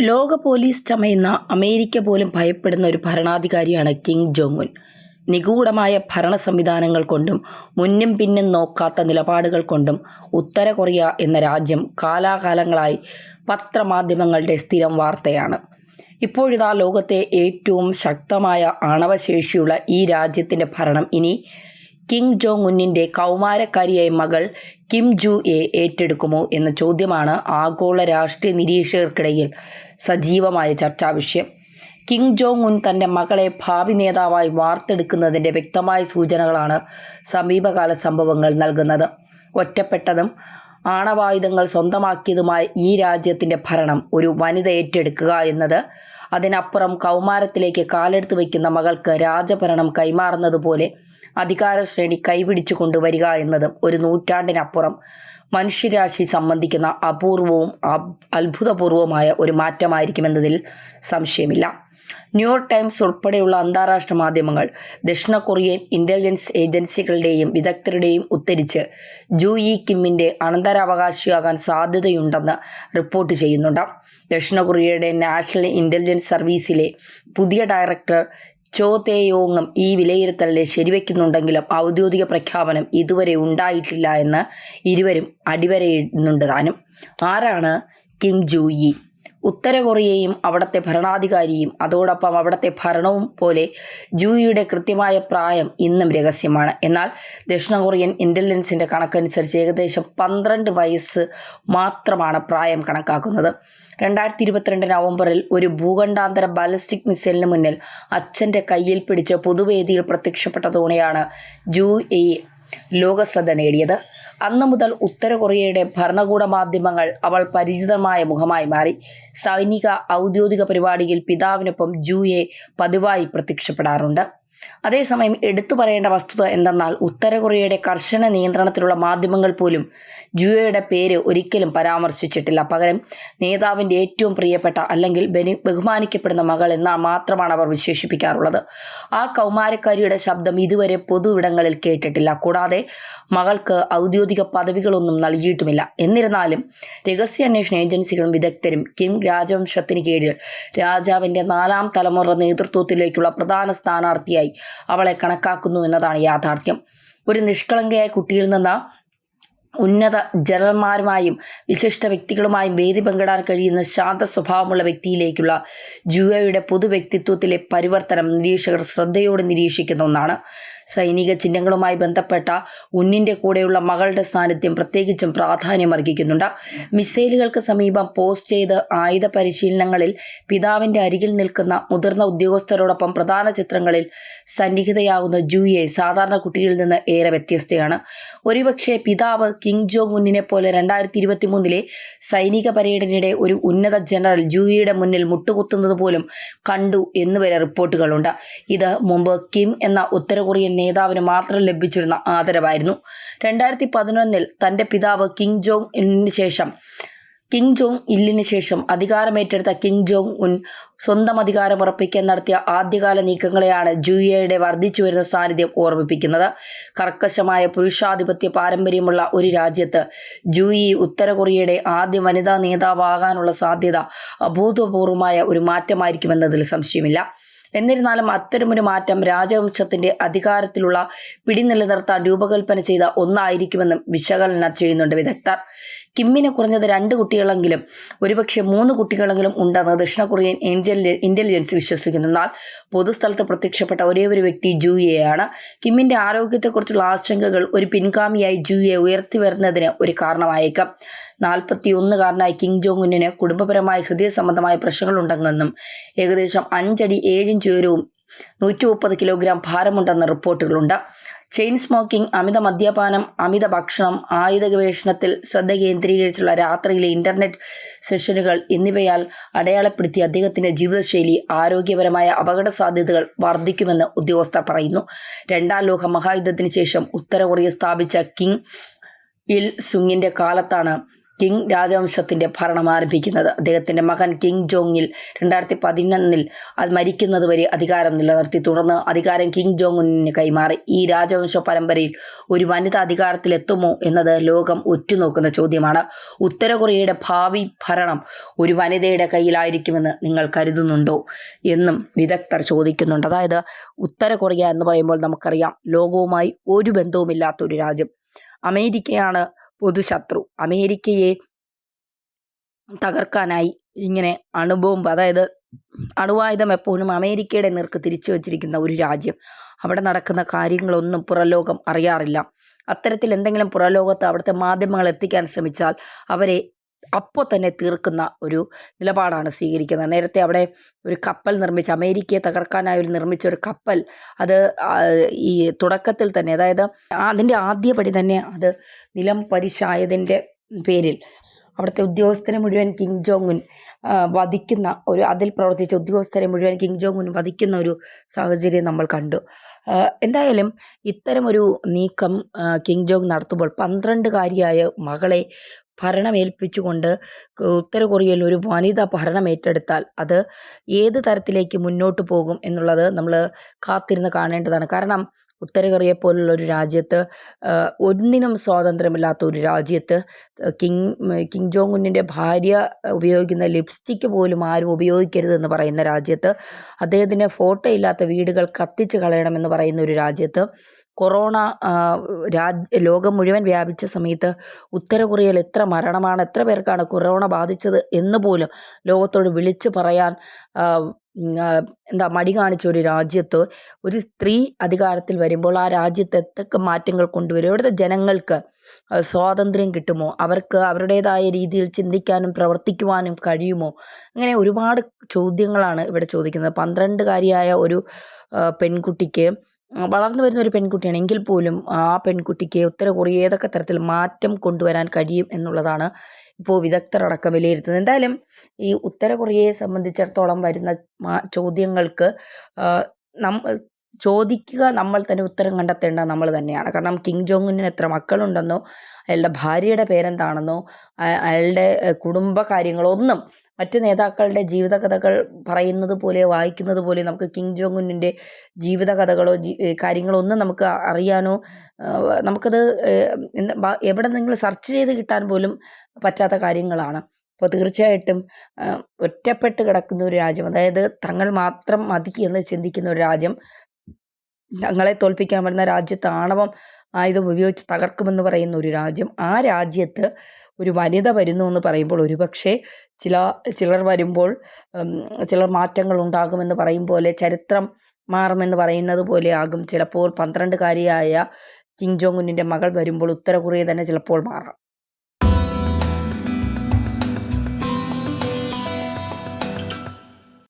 ലോക police ചമയുന്ന America പോലും ഭയപ്പെടുന്ന ഒരു ഭരണാധികാരിയാണ് കിങ് ജോങ് ഉൻ നിഗൂഢമായ ഭരണ സംവിധാനങ്ങൾ കൊണ്ടും മുന്നും പിന്നും നോക്കാത്ത നിലപാടുകൾ കൊണ്ടും ഉത്തര കൊറിയ എന്ന രാജ്യം കാലാകാലങ്ങളായി പത്രമാധ്യമങ്ങളുടെ സ്ഥിരം വാർത്തയാണ്. ഇപ്പോഴിതാ ലോകത്തെ ഏറ്റവും ശക്തമായ ആണവശേഷിയുള്ള ഈ രാജ്യത്തിന്റെ ഭരണം ഇനി കിം ജോങ് ഉന്നിന്റെ കൗമാരക്കാരിയായ മകൾ കിം ജു എ ഏറ്റെടുക്കുമോ എന്ന ചോദ്യമാണ് ആഗോള രാഷ്ട്രീയ നിരീക്ഷകർക്കിടയിൽ സജീവമായ ചർച്ചാ വിഷയം. കിം ജോങ് ഉൻ തന്റെ മകളെ ഭാവി നേതാവായി വാർത്തെടുക്കുന്നതിന്റെ വ്യക്തമായ സൂചനകളാണ് സമീപകാല സംഭവങ്ങൾ നൽകുന്നത്. ഒറ്റപ്പെട്ടതും ആണവായുധങ്ങൾ സ്വന്തമാക്കിയതുമായ ഈ രാജ്യത്തിന്റെ ഭരണം ഒരു വനിത ഏറ്റെടുക്കുക എന്നത് അതിനപ്പുറം കൗമാരത്തിലേക്ക് കാലെടുത്ത് വയ്ക്കുന്ന മകൾക്ക് രാജഭരണം കൈമാറുന്നത് പോലെ അധികാര ശ്രേണി കൈപിടിച്ചു കൊണ്ടുവരിക എന്നതും ഒരു നൂറ്റാണ്ടിനപ്പുറം മനുഷ്യരാശി സംബന്ധിക്കുന്ന അപൂർവവും അത്ഭുതപൂർവമായ ഒരു മാറ്റമായിരിക്കുമെന്നതിൽ സംശയമില്ല. ന്യൂയോർക്ക് ടൈംസ് ഉൾപ്പെടെയുള്ള അന്താരാഷ്ട്ര മാധ്യമങ്ങൾ ദക്ഷിണ കൊറിയൻ ഇന്റലിജൻസ് ഏജൻസികളുടെയും വിദഗ്ധരുടെയും ഉദ്ധരിച്ച് ജൂ ഇ കിമ്മിന്റെ അനന്തരാവകാശിയാകാൻ സാധ്യതയുണ്ടെന്ന് റിപ്പോർട്ട് ചെയ്യുന്നുണ്ട്. ദക്ഷിണ കൊറിയയുടെ നാഷണൽ ഇന്റലിജൻസ് സർവീസിലെ പുതിയ ഡയറക്ടർ ചോ തേയോങ്ങും ഈ വിലയിരുത്തലിനെ ശരിവെക്കുന്നുണ്ടെങ്കിലും ഔദ്യോഗിക പ്രഖ്യാപനം ഇതുവരെ ഉണ്ടായിട്ടില്ല എന്ന് ഇരുവരും അടിവരയിടുന്നുണ്ട് താനും. ആരാണ് കിം ജൂ ഇ? ഉത്തര കൊറിയയും അവിടുത്തെ ഭരണാധികാരിയും അതോടൊപ്പം അവിടുത്തെ ഭരണവും പോലെ ജൂയിയുടെ കൃത്യമായ പ്രായം ഇന്നും രഹസ്യമാണ്. എന്നാൽ ദക്ഷിണ കൊറിയൻ ഇന്റലിജൻസിന്റെ കണക്കനുസരിച്ച് ഏകദേശം പന്ത്രണ്ട് വയസ്സ് മാത്രമാണ് പ്രായം കണക്കാക്കുന്നത്. രണ്ടായിരത്തി ഇരുപത്തിരണ്ട് നവംബറിൽ ഒരു ഭൂഖണ്ഡാന്തര ബാലിസ്റ്റിക് മിസൈലിന് മുന്നിൽ അച്ഛന്റെ കയ്യിൽ പിടിച്ച് പൊതുവേദിയിൽ പ്രത്യക്ഷപ്പെട്ടതോടെയാണ് ജൂ എ ലോകശ്രദ്ധ നേടിയത്. അന്ന് മുതൽ ഉത്തര കൊറിയയുടെ ഭരണകൂട മാധ്യമങ്ങൾ അവൾ പരിചിതമായ മുഖമായി മാറി. സൈനിക ഔദ്യോഗിക പരിപാടിയിൽ പിതാവിനൊപ്പം ജൂയെ പതിവായി പ്രത്യക്ഷപ്പെടാറുണ്ട്. അതേസമയം എടുത്തു പറയേണ്ട വസ്തുത എന്തെന്നാൽ ഉത്തര കൊറിയയുടെ കർശന നിയന്ത്രണത്തിലുള്ള മാധ്യമങ്ങൾ പോലും ജുയോയുടെ പേര് ഒരിക്കലും പരാമർശിച്ചിട്ടില്ല. പകരം നേതാവിന്റെ ഏറ്റവും പ്രിയപ്പെട്ട അല്ലെങ്കിൽ ബഹുമാനിക്കപ്പെടുന്ന മകൾ എന്നാൽ മാത്രമാണ് അവർ വിശേഷിപ്പിക്കാറുള്ളത്. ആ കൗമാരക്കാരിയുടെ ശബ്ദം ഇതുവരെ പൊതു ഇടങ്ങളിൽ കേട്ടിട്ടില്ല. കൂടാതെ മകൾക്ക് ഔദ്യോഗിക പദവികളൊന്നും നൽകിയിട്ടുമില്ല. എന്നിരുന്നാലും രഹസ്യാന്വേഷണ ഏജൻസികളും വിദഗ്ധരും കിം രാജവംശത്തിന് കീഴിൽ രാജാവിന്റെ നാലാം തലമുറ നേതൃത്വത്തിലേക്കുള്ള പ്രധാന സ്ഥാനാർത്ഥിയായി അവളെ കണക്കാക്കുന്നു എന്നതാണ് യാഥാർത്ഥ്യം. ഒരു നിഷ്കളങ്കയായ കുട്ടിയിൽ നിന്ന് ഉന്നത ജനറൽമാരുമായും വിശിഷ്ട വ്യക്തികളുമായും വേദി പങ്കിടാൻ കഴിയുന്ന ശാന്ത സ്വഭാവമുള്ള വ്യക്തിയിലേക്കുള്ള ജുവയുടെ പൊതു വ്യക്തിത്വത്തിലെ പരിവർത്തനം നിരീക്ഷകർ ശ്രദ്ധയോടെ നിരീക്ഷിക്കുന്ന ഒന്നാണ്. സൈനിക ചിഹ്നങ്ങളുമായി ബന്ധപ്പെട്ട ഉന്നിന്റെ കൂടെയുള്ള മകളുടെ സാന്നിധ്യം പ്രത്യേകിച്ചും പ്രാധാന്യം അർഹിക്കുന്നുണ്ട്. മിസൈലുകൾക്ക് സമീപം പോസ്റ്റ് ചെയ്ത് ആയുധ പരിശീലനങ്ങളിൽ പിതാവിന്റെ അരികിൽ നിൽക്കുന്ന മുതിർന്ന ഉദ്യോഗസ്ഥരോടൊപ്പം പ്രധാന ചിത്രങ്ങളിൽ സന്നിഹിതയാകുന്ന ജൂയെ സാധാരണ കുട്ടികളിൽ നിന്ന് ഏറെ വ്യത്യസ്തയാണ്. ഒരുപക്ഷെ പിതാവ് കിങ് ജോങ് ഉന്നിനെ പോലെ രണ്ടായിരത്തി ഇരുപത്തി മൂന്നിലെ സൈനിക പരേഡിനിടെ ഒരു ഉന്നത ജനറൽ ജൂയിയുടെ മുന്നിൽ മുട്ടുകുത്തുന്നത് പോലും കണ്ടു എന്നുവരെ റിപ്പോർട്ടുകളുണ്ട്. ഇത് മുമ്പ് കിം എന്ന ഉത്തര കൊറിയൻ നേതാവിന് മാത്രം ലഭിച്ചിരുന്ന ആദരവായിരുന്നു. രണ്ടായിരത്തി പതിനൊന്നിൽ തന്റെ പിതാവ് കിങ് ജോങ് ഇന്നിന് ശേഷം കിങ് ജോങ് ഇല്ലിന് ശേഷം അധികാരമേറ്റെടുത്ത കിങ് ജോങ് ഉൻ സ്വന്തം അധികാരം ഉറപ്പിക്കാൻ നടത്തിയ ആദ്യകാല നീക്കങ്ങളെയാണ് ജൂയയുടെ വർദ്ധിച്ചു വരുന്ന സാന്നിധ്യം ഓർമ്മിപ്പിക്കുന്നത്. കർക്കശമായ പുരുഷാധിപത്യ പാരമ്പര്യമുള്ള ഒരു രാജ്യത്ത് ജൂയി ഉത്തര കൊറിയയുടെ ആദ്യ വനിതാ നേതാവാകാനുള്ള സാധ്യത അഭൂതപൂർവമായ ഒരു മാറ്റമായിരിക്കുമെന്നതിൽ സംശയമില്ല. എന്നിരുന്നാലും അത്തരമൊരു മാറ്റം രാജവംശത്തിന്റെ അധികാരത്തിലുള്ള പിടി നിലനിർത്താൻ രൂപകൽപ്പന ചെയ്ത ഒന്നായിരിക്കുമെന്നും വിശകലനം ചെയ്യുന്നുണ്ട് വിദഗ്ധർ. കിമ്മിന് കുറഞ്ഞത് രണ്ട് കുട്ടികളെങ്കിലും ഒരുപക്ഷെ മൂന്ന് കുട്ടികളെങ്കിലും ഉണ്ടെന്ന് ദക്ഷിണ കൊറിയൻ ഇന്റലി- ഇന്റലിജൻസ് വിശ്വസിക്കുന്നു. എന്നാൽ പൊതുസ്ഥലത്ത് പ്രത്യക്ഷപ്പെട്ട ഒരേ ഒരു വ്യക്തി ജൂയയാണ് കിമ്മിന്റെ ആരോഗ്യത്തെക്കുറിച്ചുള്ള ആശങ്കകൾ ഒരു പിൻഗാമിയായി ജൂയെ ഉയർത്തി വരുന്നതിന് ഒരു കാരണമായേക്കാം. നാൽപ്പത്തി ഒന്നുകാരനായ കിങ് ജോങ് ഉന്നിന് കുടുംബപരമായ ഹൃദയ സംബന്ധമായ പ്രശ്നങ്ങളുണ്ടെന്നും ഏകദേശം അഞ്ചടി ഏഴിഞ്ച് ഉയരവും നൂറ്റി മുപ്പത് കിലോഗ്രാം ഭാരമുണ്ടെന്ന റിപ്പോർട്ടുകളുണ്ട്. ചെയിൻ സ്മോക്കിംഗ് അമിത മദ്യപാനം അമിത ഭക്ഷണം ആയുധ ഗവേഷണത്തിൽ ശ്രദ്ധ കേന്ദ്രീകരിച്ചുള്ള രാത്രിയിലെ ഇന്റർനെറ്റ് സെഷനുകൾ എന്നിവയാൽ അടയാളപ്പെടുത്തിയ അദ്ദേഹത്തിന്റെ ജീവിതശൈലി ആരോഗ്യപരമായ അപകട സാധ്യതകൾ വർദ്ധിക്കുമെന്ന് ഉദ്യോഗസ്ഥർ പറയുന്നു. രണ്ടാം ലോക മഹായുദ്ധത്തിന് ശേഷം ഉത്തര കൊറിയ സ്ഥാപിച്ച കിങ് ഇൽ സുങ്ങിന്റെ കാലത്താണ് കിങ് രാജവംശത്തിന്റെ ഭരണം ആരംഭിക്കുന്നത്. അദ്ദേഹത്തിന്റെ മകൻ കിങ് ജോങ്ങിൽ രണ്ടായിരത്തി പതിനൊന്നിൽ അത് മരിക്കുന്നതുവരെ അധികാരം നിലനിർത്തി. തുടർന്ന് അധികാരം കിങ് ജോങ്ങിന് കൈമാറി. ഈ രാജവംശ പരമ്പരയിൽ ഒരു വനിത അധികാരത്തിലെത്തുമോ എന്നത് ലോകം ഉറ്റുനോക്കുന്ന ചോദ്യമാണ്. ഉത്തര കൊറിയയുടെ ഭാവി ഭരണം ഒരു വനിതയുടെ കയ്യിലായിരിക്കുമെന്ന് നിങ്ങൾ കരുതുന്നുണ്ടോ എന്നും വിദഗ്ധർ ചോദിക്കുന്നുണ്ട്. അതായത് ഉത്തര കൊറിയ എന്ന് പറയുമ്പോൾ നമുക്കറിയാം ലോകവുമായി ഒരു ബന്ധവുമില്ലാത്ത ഒരു രാജ്യം. അമേരിക്കയാണ് പൊതുശത്രു. അമേരിക്കയെ തകർക്കാനായി ഇങ്ങനെ അണുബോംബ് അതായത് അണുവായുധം എപ്പോഴും അമേരിക്കയുടെ നേർക്ക് തിരിച്ചു വച്ചിരിക്കുന്ന ഒരു രാജ്യം. അവിടെ നടക്കുന്ന കാര്യങ്ങളൊന്നും പുറലോകം അറിയാറില്ല. അത്തരത്തിൽ എന്തെങ്കിലും പുറലോകത്ത് അവിടുത്തെ മാധ്യമങ്ങൾ എത്തിക്കാൻ ശ്രമിച്ചാൽ അവരെ അപ്പോൾ തന്നെ തീർക്കുന്ന ഒരു നിലപാടാണ് സ്വീകരിക്കുന്നത്. നേരത്തെ അവിടെ ഒരു കപ്പൽ നിർമ്മിച്ച അമേരിക്കയെ തകർക്കാനായി ഒരു നിർമ്മിച്ച ഒരു കപ്പൽ അത് ഈ തുടക്കത്തിൽ തന്നെ അതായത് അതിന്റെ ആദ്യപടി തന്നെ അത് നിലം പരിശായതിന്റെ പേരിൽ അവിടുത്തെ ഉദ്യോഗസ്ഥരെ മുഴുവൻ കിങ് ജോങ്ങുൻ വധിക്കുന്ന ഒരു അതിൽ പ്രവർത്തിച്ച ഉദ്യോഗസ്ഥരെ മുഴുവൻ കിങ് ജോങ്ങുൻ വധിക്കുന്ന ഒരു സാഹചര്യം നമ്മൾ കണ്ടു. എന്തായാലും ഇത്തരമൊരു നീക്കം കിങ് ജോങ് നടത്തുമ്പോൾ പന്ത്രണ്ടുകാരിയായ മകളെ ഭരണമേൽപ്പിച്ചുകൊണ്ട് ഉത്തര കൊറിയയിൽ ഒരു വനിത ഭരണം ഏറ്റെടുത്താൽ അത് ഏത് തരത്തിലേക്ക് മുന്നോട്ട് പോകും എന്നുള്ളത് നമ്മൾ കാത്തിരുന്ന് കാണേണ്ടതാണ്. കാരണം ഉത്തര കൊറിയ പോലുള്ള ഒരു രാജ്യത്ത് ഒന്നിനും സ്വാതന്ത്ര്യമില്ലാത്ത ഒരു രാജ്യത്ത് കിങ് കിങ് ജോങ് ഉന്നിന്റെ ഭാര്യ ഉപയോഗിക്കുന്ന ലിപ്സ്റ്റിക്ക് പോലും ആരും ഉപയോഗിക്കരുതെന്ന് പറയുന്ന രാജ്യത്ത് അദ്ദേഹത്തിന്റെ ഫോട്ടോ ഇല്ലാത്ത വീടുകൾ കത്തിച്ച് കളയണമെന്ന് പറയുന്ന ഒരു രാജ്യത്ത് കൊറോണ രാജ് ലോകം മുഴുവൻ വ്യാപിച്ച സമയത്ത് ഉത്തര കൊറിയയിൽ എത്ര മരണമാണ് എത്ര പേർക്കാണ് കൊറോണ ബാധിച്ചത് എന്ന് പോലും ലോകത്തോട് വിളിച്ചു പറയാൻ എന്താ മടി കാണിച്ച ഒരു രാജ്യത്ത് ഒരു സ്ത്രീ അധികാരത്തിൽ വരുമ്പോൾ ആ രാജ്യത്ത് എന്തൊക്കെ മാറ്റങ്ങൾ കൊണ്ടുവരും? ഇവിടുത്തെ ജനങ്ങൾക്ക് സ്വാതന്ത്ര്യം കിട്ടുമോ? അവർക്ക് അവരുടേതായ രീതിയിൽ ചിന്തിക്കാനും പ്രവർത്തിക്കുവാനും കഴിയുമോ? അങ്ങനെ ഒരുപാട് ചോദ്യങ്ങളാണ് ഇവിടെ ചോദിക്കുന്നത്. പന്ത്രണ്ടുകാരിയായ ഒരു പെൺകുട്ടിക്ക് വളർന്നു വരുന്ന ഒരു പെൺകുട്ടിയാണ്. എങ്കിൽ പോലും ആ പെൺകുട്ടിക്ക് ഉത്തര കൊറിയ ഏതൊക്കെ തരത്തിൽ മാറ്റം കൊണ്ടുവരാൻ കഴിയും എന്നുള്ളതാണ് ഇപ്പോൾ വിദഗ്ധരടക്കം വിലയിരുത്തുന്നത്. എന്തായാലും ഈ ഉത്തര കൊറിയയെ സംബന്ധിച്ചിടത്തോളം വരുന്ന ചോദ്യങ്ങൾക്ക് നം ചോദിക്കുക നമ്മൾ തന്നെ ഉത്തരം കണ്ടെത്തേണ്ടത് നമ്മൾ തന്നെയാണ്. കാരണം കിങ് ജോങ്ങിന് എത്ര മക്കളുണ്ടെന്നോ അയാളുടെ ഭാര്യയുടെ പേരെന്താണെന്നോ അയ- അയാളുടെ കുടുംബ കാര്യങ്ങളോ കാര്യങ്ങളൊന്നും മറ്റ് നേതാക്കളുടെ ജീവിതകഥകൾ പറയുന്നത് പോലെ വായിക്കുന്നത് പോലെ നമുക്ക് കിങ് ജോങ് ഉന്നിന്റെ ജീവിതകഥകളോ ജീ കാര്യങ്ങളോ ഒന്നും നമുക്ക് അറിയാനോ നമുക്കത് എവിടെ നിങ്ങൾ സെർച്ച് ചെയ്ത് കിട്ടാൻ പോലും പറ്റാത്ത കാര്യങ്ങളാണ്. അപ്പോൾ തീർച്ചയായിട്ടും ഒറ്റപ്പെട്ട് കിടക്കുന്ന ഒരു രാജ്യം അതായത് തങ്ങൾ മാത്രം മതി എന്ന് ചിന്തിക്കുന്ന ഒരു രാജ്യം തങ്ങളെ തോൽപ്പിക്കാൻ വരുന്ന രാജ്യത്ത് ആണവം ആയുധം ഉപയോഗിച്ച് തകർക്കുമെന്ന് പറയുന്ന ഒരു രാജ്യം ആ രാജ്യത്ത് ഒരു വനിത വരുന്നു എന്ന് പറയുമ്പോൾ ഒരുപക്ഷെ ചില ചിലർ വരുമ്പോൾ ചിലർ മാറ്റങ്ങൾ ഉണ്ടാകുമെന്ന് പറയും പോലെ ചരിത്രം മാറുമെന്ന് പറയുന്നത് പോലെ ആകും. ചിലപ്പോൾ പന്ത്രണ്ടുകാരിയായ കിങ് ജോങ് ഉന്നിന്റെ മകൾ വരുമ്പോൾ ഉത്തര കൊറിയ തന്നെ ചിലപ്പോൾ മാറാം.